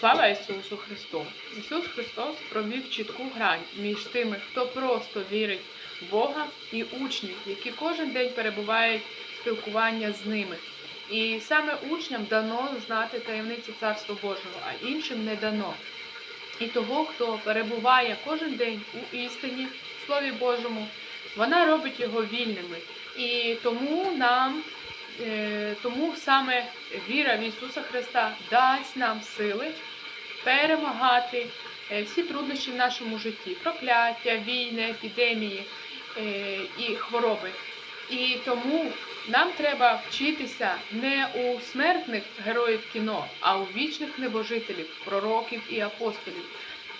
Слава Ісусу Христу! Ісус Христос провів чітку грань між тими, хто просто вірить в Бога, і учнів, які кожен день перебувають в спілкування з ними. І саме учням дано знати таємниці Царства Божого, а іншим не дано. І того, хто перебуває кожен день у істині, в Слові Божому, вона робить його вільними. І тому нам, тому саме віра в Ісуса Христа дасть нам сили перемагати е, всі труднощі в нашому житті, прокляття, війни, епідемії е, і хвороби. І тому нам треба вчитися не у смертних героїв кіно, а у вічних небожителів, пророків і апостолів.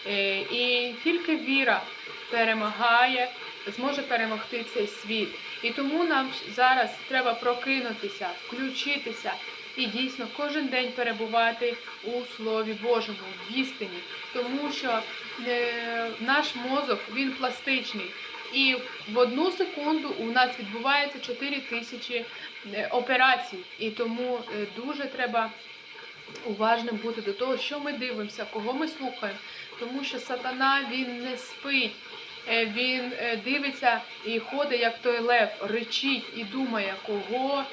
Е, І тільки віра перемагає, зможе перемогти цей світ. І тому нам зараз треба прокинутися, включитися і дійсно кожен день перебувати у Слові Божому, в істині, тому що е, наш мозок він пластичний. І в одну секунду у нас відбувається 4 тисячі е, операцій, і тому е, дуже треба уважним бути до того, що ми дивимося, кого ми слухаємо, тому що сатана він не спить. Е, Він е, дивиться і ходить, як той лев, речить і думає, кого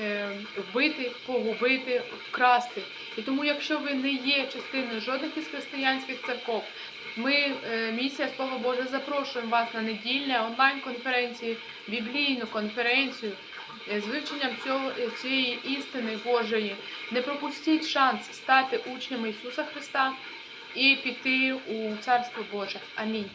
е, вбити, погубити, вкрасти. І тому, якщо ви не є частиною жодних із християнських церков, ми, місія Слово Боже, запрошуємо вас на недільне онлайн-конференцію, біблійну конференцію з вивченням цього, цієї істини Божої. Не пропустіть шанс стати учнями Ісуса Христа і піти у Царство Боже. Амінь.